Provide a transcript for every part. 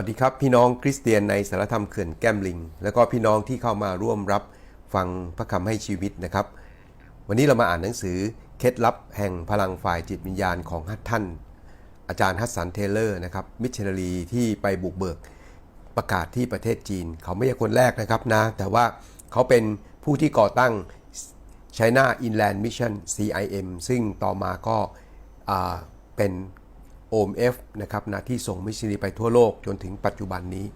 วัสดีครับ พี่น้องคริสเตียนในสารธรรมเขื่อนแก้มลิง แล้วก็พี่น้องที่เข้ามาร่วมรับฟังพระคำให้ชีวิตนะครับ วันนี้เรามาอ่านหนังสือเคล็ดลับแห่งพลังฝ่ายจิตวิญญาณของท่าน อาจารย์ฮัสสันเทเลอร์นะครับมิชชันนารีที่ไปบุกเบิกประกาศที่ประเทศจีน เขาไม่ใช่คนแรกนะครับนะ แต่ว่าเขาเป็นผู้ที่ก่อตั้ง China Inland Mission CIM ซึ่งต่อมาก็เป็น โอ่าเป็นะครับนะที่ส่งมิชชันนีไปทั่วโลกจนถึงปัจจุบันนี้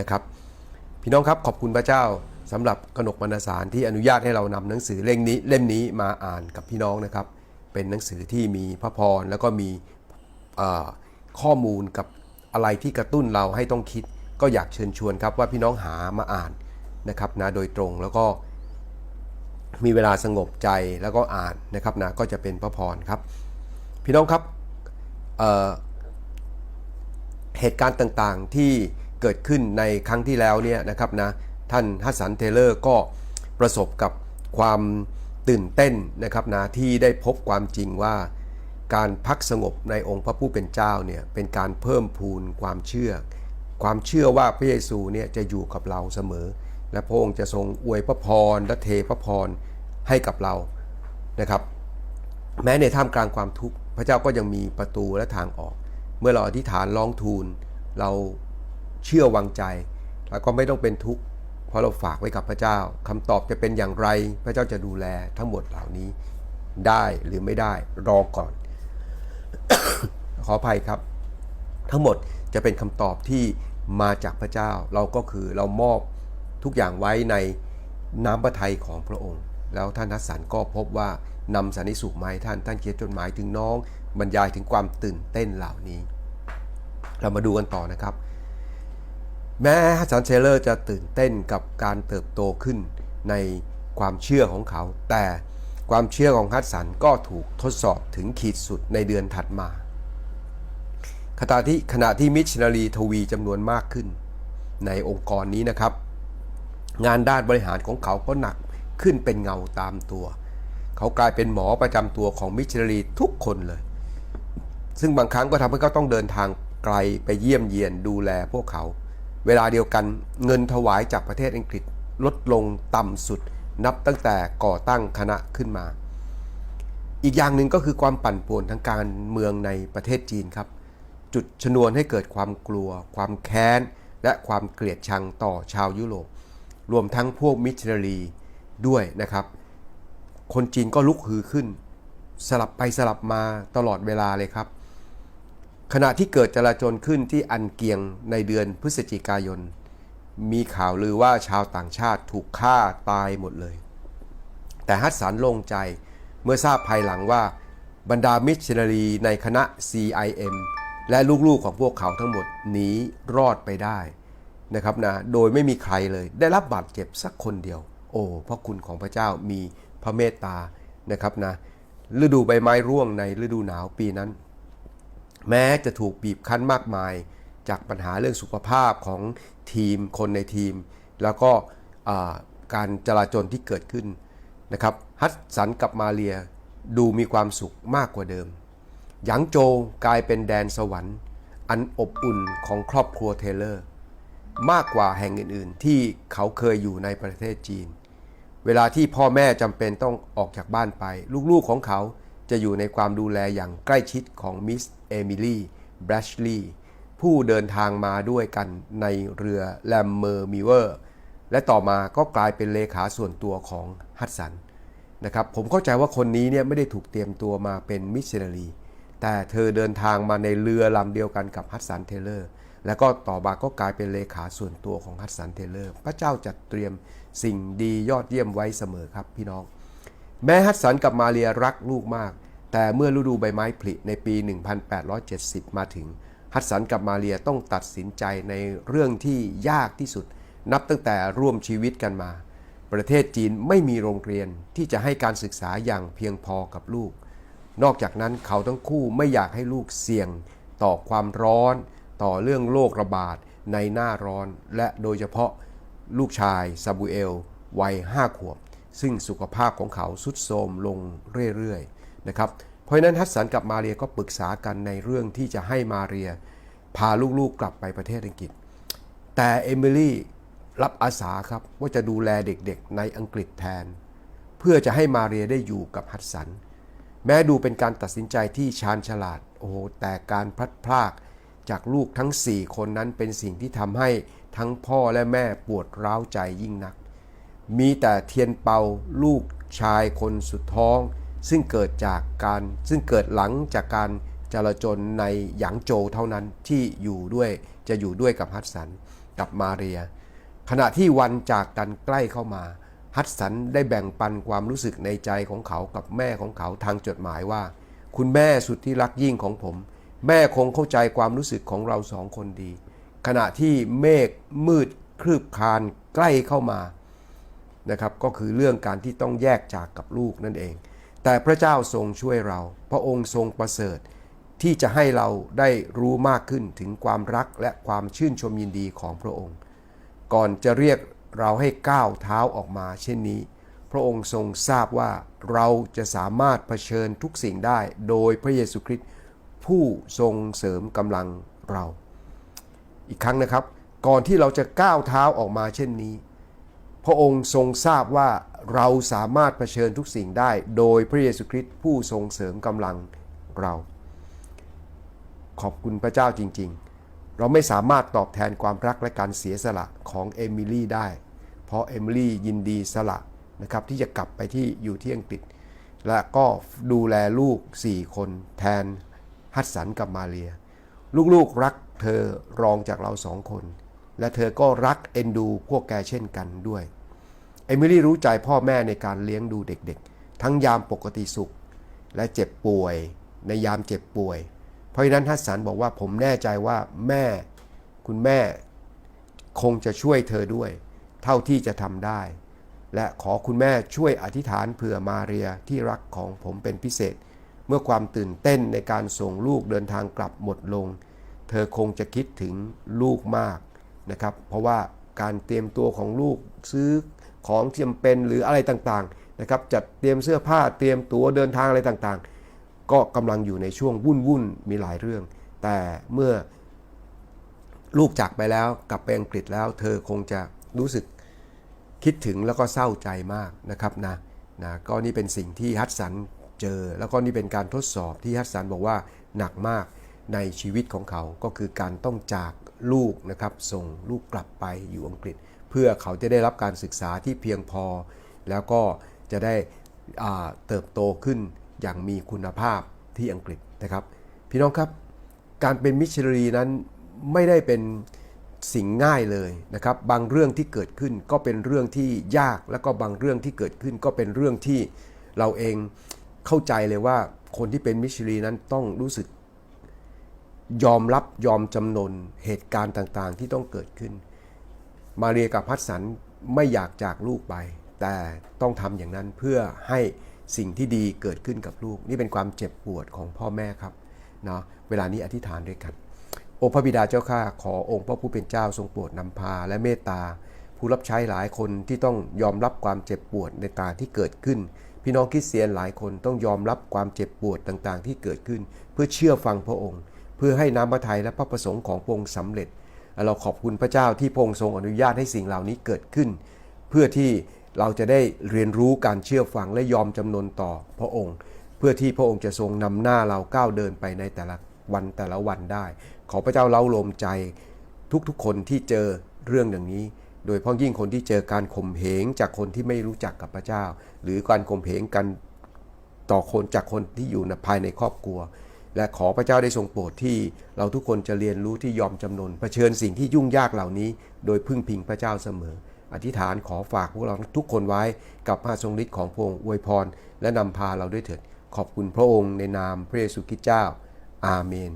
นะครับ พี่น้องครับขอบคุณพระเจ้าสำหรับกนกบรรณสารที่อนุญาตให้เรานำหนังสือเล่มนี้เล่มนี้มาอ่านกับพี่น้องนะครับ เป็นหนังสือที่มีพระพรแล้วก็มีข้อมูลกับอะไรที่กระตุ้นเราให้ต้องคิด ก็อยากเชิญชวนครับว่าพี่น้องหามาอ่านนะครับนะโดยตรงแล้วก็มีเวลาสงบใจแล้วก็อ่านนะครับนะก็จะเป็นพระพรครับ พี่น้องครับ เเหตุการณ์ต่างๆที่เกิดขึ้นในครั้งที่แล้วเนี่ยนะครับนะท่านฮัสสันเทเลอร์ก็ประสบกับความตื่นเต้นนะครับนะที่ได้พบความจริงว่าการพักสงบในองค์พระผู้เป็นเจ้าเนี่ยเป็นการเพิ่มพูนความเชื่อ ความเชื่อว่าพระเยซูเนี่ยจะอยู่กับเราเสมอ และพระองค์จะทรงอวยพระพรและเทพระพรให้กับเรานะครับ แม้ในท่ามกลางความทุกข์ พระเจ้าก็ยังมีประตูและทางออก เมื่อเราอธิษฐานร้องทูล เราเชื่อวางใจ แล้วก็ไม่ต้องเป็นทุกข์เพราะเราฝากไว้กับพระเจ้าคำตอบจะเป็นอย่างไร พระเจ้าจะดูแลทั้งหมดเหล่านี้ได้หรือไม่ได้รอก่อน ขออภัยครับ ทั้งหมดจะเป็นคำตอบที่มาจากพระเจ้า เราก็คือเรามอบทุกอย่างไว้ในน้ำพระทัยของพระองค์ แล้วท่านทัศสันก็พบว่านำสันนิสุขมาให้ท่านท่านเขียนจดหมายถึงน้อง บรรยายถึงความตื่นเต้นเหล่านี้ เรามาดูกันต่อนะครับ แม้ฮัสซันเชลเลอร์จะตื่นเต้นกับการเติบโตขึ้นในความเชื่อของเขา แต่ความเชื่อของฮัสสันก็ถูกทดสอบถึงขีดสุดในเดือนถัดมาขณะที่ขณะที่มิชชันนารีทวีจำนวนมากขึ้น ในองค์กรนี้นะครับ งานด้านบริหารของเขาก็หนัก ขึ้นเป็นเงาตามตัว เขากลายเป็นหมอประจำตัวของมิชชันนารีทุกคนเลย ซึ่งบางครั้งก็ทำให้เขาต้องเดินทางไกลไปเยี่ยมเยียนดูแลพวกเขา เวลาเดียวกันเงินถวายจากประเทศอังกฤษลดลงต่ำสุด นับตั้งแต่ก่อตั้งคณะขึ้นมา อีกอย่างหนึ่งก็คือความปั่นป่วนทางการเมืองในประเทศจีนครับ จุดชนวนให้เกิดความกลัว ความแค้น และความเกลียดชังต่อชาวยุโรป รวมทั้งพวกมิชชันนารี ด้วยนะครับ คนจีนก็ลุกฮือขึ้น สลับไปสลับมาตลอดเวลาเลยครับ ขณะที่เกิดจลาจลขึ้นที่อันเกียงในเดือนพฤศจิกายน มีข่าวลือว่าชาวต่างชาติถูกฆ่าตายหมดเลย แต่ฮัตสันโล่งใจเมื่อทราบภายหลังว่าบรรดามิชชันนารีในคณะ CIM และลูกๆของพวกเขาทั้งหมดหนีรอดไปได้นะครับนะ โดยไม่มีใครเลยได้รับบาดเจ็บสักคนเดียว โอ้พระคุณของพระเจ้ามีพระเมตตานะครับนะฤดูใบไม้ร่วงในฤดูหนาวปีนั้น แม้จะถูกบีบคั้นมากมาย จากปัญหาเรื่องสุขภาพของทีมคนในทีม แล้วก็การจลาจลที่เกิดขึ้นนะครับฮัตสันกับมาเรียดูมีความสุขมากกว่าเดิมหยางโจวกลายเป็นแดนสวรรค์ อันอบอุ่นของครอบครัวเทเลอร์ มากกว่าแห่งอื่น ๆ ที่เขาเคยอยู่ในประเทศจีน เวลาที่พ่อแม่จำเป็นต้องออกจากบ้านไป ลูกๆของเขาจะอยู่ในความดูแลอย่างใกล้ชิดของมิสเอมิลี่แบรชลีย์ผู้เดินทางมาด้วยกันในเรือแลมเมอร์มิเวอร์ และต่อมาก็กลายเป็นเลขาส่วนตัวของฮัตสันนะครับผมเข้าใจว่าคนนี้เนี่ยไม่ได้ถูกเตรียมตัวมาเป็นมิชชันนารีแต่เธอเดินทางมาในเรือลำเดียวกันกับฮัตสันเทเลอร์ แล้วก็ต่อมาก็กลายเป็นเลขาส่วนตัวของฮัตสันเทเลอร์ พระเจ้าจัดเตรียมสิ่งดียอดเยี่ยมไว้เสมอครับพี่น้อง แม้ฮัตสันกับมาเรียรักลูกมาก แต่เมื่อฤดูใบไม้ผลิในปี 1870 มาถึง ฮัตสันกับมาเรียต้องตัดสินใจในเรื่องที่ยากที่สุด นับตั้งแต่ร่วมชีวิตกันมา ประเทศจีนไม่มีโรงเรียนที่จะให้การศึกษาอย่างเพียงพอกับลูก นอกจากนั้นเขาทั้งคู่ไม่อยากให้ลูกเสี่ยงต่อความร้อน ต่อเรื่องโรคระบาดในหน้าร้อน และโดยเฉพาะลูกชายซาบูเอลวัยห้าขวบ ซึ่งสุขภาพของเขาสุดโทรมลงเรื่อยๆนะครับเพราะฉะนั้นฮัสสันกับมาเรียก็ปรึกษากันในเรื่องที่จะให้มาเรีย พาลูกๆกลับไปประเทศอังกฤษ แต่เอมิลี่รับอาสาครับว่าจะดูแลเด็กๆในอังกฤษแทน เพื่อจะให้มาเรียได้อยู่กับฮัตสัน แม้ดูเป็นการตัดสินใจที่ชาญฉลาดโอ้โหแต่การพลัดพราก จากลูกทั้ง 4 คนนั้นเป็นสิ่งที่ทำให้ทั้งพ่อและแม่ปวดร้าวใจยิ่งนัก มีแต่เทียนเปาลูกชายคนสุดท้อง ซึ่งเกิดจากการซึ่งเกิดหลังจากการจลาจลในหยางโจเท่านั้นที่อยู่ด้วยจะอยู่ด้วยกับฮัตสันกับมาเรีย ขณะที่วันจากกันใกล้เข้ามา ฮัตสันได้แบ่งปันความรู้สึกในใจของเขากับแม่ของเขาทางจดหมายว่า คุณแม่สุดที่รักยิ่งของผม แม่คงเข้าใจความรู้สึกของเราสองคนดี ขณะที่เมฆมืดคลืบคลานใกล้เข้ามานะครับก็คือเรื่องการที่ต้องแยกจากกับลูกนั่นเอง แต่พระเจ้าทรงช่วยเรา พระองค์ทรงประเสริฐ ที่จะให้เราได้รู้มากขึ้นถึงความรักและความชื่นชมยินดีของพระองค์ ก่อนจะเรียกเราให้ก้าวเท้าออกมาเช่นนี้ พระองค์ทรงทราบว่าเราจะสามารถเผชิญทุกสิ่งได้โดยพระเยซูคริสต์ ผู้ทรงเสริมกำลังเรา อีกครั้งนะครับ ก่อนที่เราจะก้าวเท้าออกมาเช่นนี้ พระองค์ทรงทราบว่าเราสามารถเผชิญทุกสิ่งได้ โดยพระเยซูคริสต์ผู้ทรงเสริมกำลังเรา ขอบคุณพระเจ้าจริง ๆ เราไม่สามารถตอบแทนความรักและการเสียสละของเอมิลี่ได้ เพราะเอมิลี่ยินดีสละนะครับที่จะกลับไปที่อยู่ที่อังกฤษ และก็ดูแลลูก 4 คนแทน ฮัตสันกับมาเรีย ลูกๆรักเธอรองจากเราสองคน และเธอก็รักเอ็นดูพวกแกเช่นกันด้วย เอมิลี่รู้ใจพ่อแม่ในการเลี้ยงดูเด็กๆ ทั้งยามปกติสุข และเจ็บป่วยในยามเจ็บป่วย เพราะฉะนั้นฮัสสันบอกว่าผมแน่ใจว่าแม่คุณแม่คงจะช่วยเธอด้วย เท่าที่จะทำได้ และขอคุณแม่ช่วยอธิษฐานเผื่อมาเรียที่รักของผมเป็นพิเศษ มื่อความตื่นเต้นในการส่งลูกเดินทางกลับหมดลง เธอคงจะคิดถึงลูกมากนะครับ เพราะว่าการเตรียมตัวของลูกซื้อของจำเป็นหรืออะไรต่างๆนะครับจัดเตรียมเสื้อผ้าเตรียมตัวเดินทางอะไรต่างๆ ก็กำลังอยู่ในช่วงวุ่นวุ่นๆมีหลายเรื่อง แต่เมื่อลูกจากไปแล้วกลับไปอังกฤษแล้ว เธอคงจะรู้สึกคิดถึงแล้วก็เศร้าใจมากนะครับนะนะก็นี่เป็นสิ่งที่ฮัตสัน เจอ แล้วก็นี่เป็นการทดสอบที่ฮัตสันบอกว่าหนักมากในชีวิตของเขาก็คือการต้องจากลูกนะครับส่งลูกกลับไปอยู่อังกฤษ เพื่อเขาจะได้รับการศึกษาที่เพียงพอ แล้วก็จะได้เติบโตขึ้นอย่างมีคุณภาพที่อังกฤษนะครับ พี่น้องครับการเป็นมิชชันนารีนั้นไม่ได้เป็นสิ่งง่ายเลยนะครับ บางเรื่องที่เกิดขึ้นก็เป็นเรื่องที่ยาก แล้วก็บางเรื่องที่เกิดขึ้นก็เป็นเรื่องที่เราเอง เข้าใจเลยว่าคนที่เป็นมิชชันนารีนั้นต้องรู้สึกยอมรับยอมจำนนเหตุการณ์ต่างๆ ที่ต้องเกิดขึ้น มาเรียกับพัสสันไม่อยากจากลูกไป แต่ต้องทำอย่างนั้นเพื่อให้สิ่งที่ดีเกิดขึ้นกับลูก นี่เป็นความเจ็บปวดของพ่อแม่ครับเนาะเวลานี้อธิษฐานด้วยกันโอพระบิดาเจ้าข้าขอองค์พระผู้เป็นเจ้าทรงโปรดนำพาและเมตตา ผู้รับใช้หลายคนที่ต้องยอมรับความเจ็บปวดในตาที่เกิดขึ้น พี่น้องคริสเตียนหลายคนต้องยอมรับความเจ็บปวดต่างๆ ที่เกิดขึ้น เพื่อเชื่อฟังพระองค์ เพื่อให้น้ำพระทัยและพระประสงค์ของพระองค์สำเร็จ เราขอบคุณพระเจ้าที่พระองค์ทรงอนุญาตให้สิ่งเหล่านี้เกิดขึ้น เพื่อที่เราจะได้เรียนรู้การเชื่อฟังและยอมจำนนต่อพระองค์ เพื่อที่พระองค์จะทรงนำหน้าเราก้าวเดินไปในแต่ละวันแต่ละวันได้ ขอพระเจ้าเล้าโลมใจทุกๆคนที่เจอเรื่องอย่างนี้ โดยเฉพาะยิ่งคนที่เจอการข่มเหงจากคนที่ไม่รู้จักกับพระเจ้า หรือการข่มเหงกันต่อคนจากคนที่อยู่ในภายในครอบครัว และขอพระเจ้าได้ทรงโปรดที่เราทุกคนจะเรียนรู้ที่ยอมจำนนเผชิญสิ่งที่ยุ่งยากเหล่านี้ โดยพึ่งพิงพระเจ้าเสมอ อธิษฐานขอฝากพวกเราทุกคนไว้กับพระทรงฤทธิ์ของพระองค์อวยพร และนำพาเราด้วยเถิดขอบคุณพระองค์ในนามพระเยซูคริสต์เจ้า อาเมน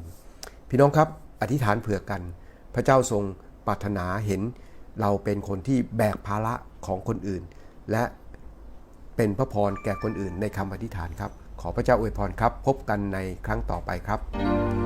พี่น้องครับ อธิษฐานเผื่อกัน พระเจ้าทรงปรารถนาเห็น เราเป็นคนที่แบกภาระของคนอื่น และเป็นพระพรแก่คนอื่นในคำอธิษฐานครับ ขอพระเจ้าอวยพรครับ พบกันในครั้งต่อไปครับ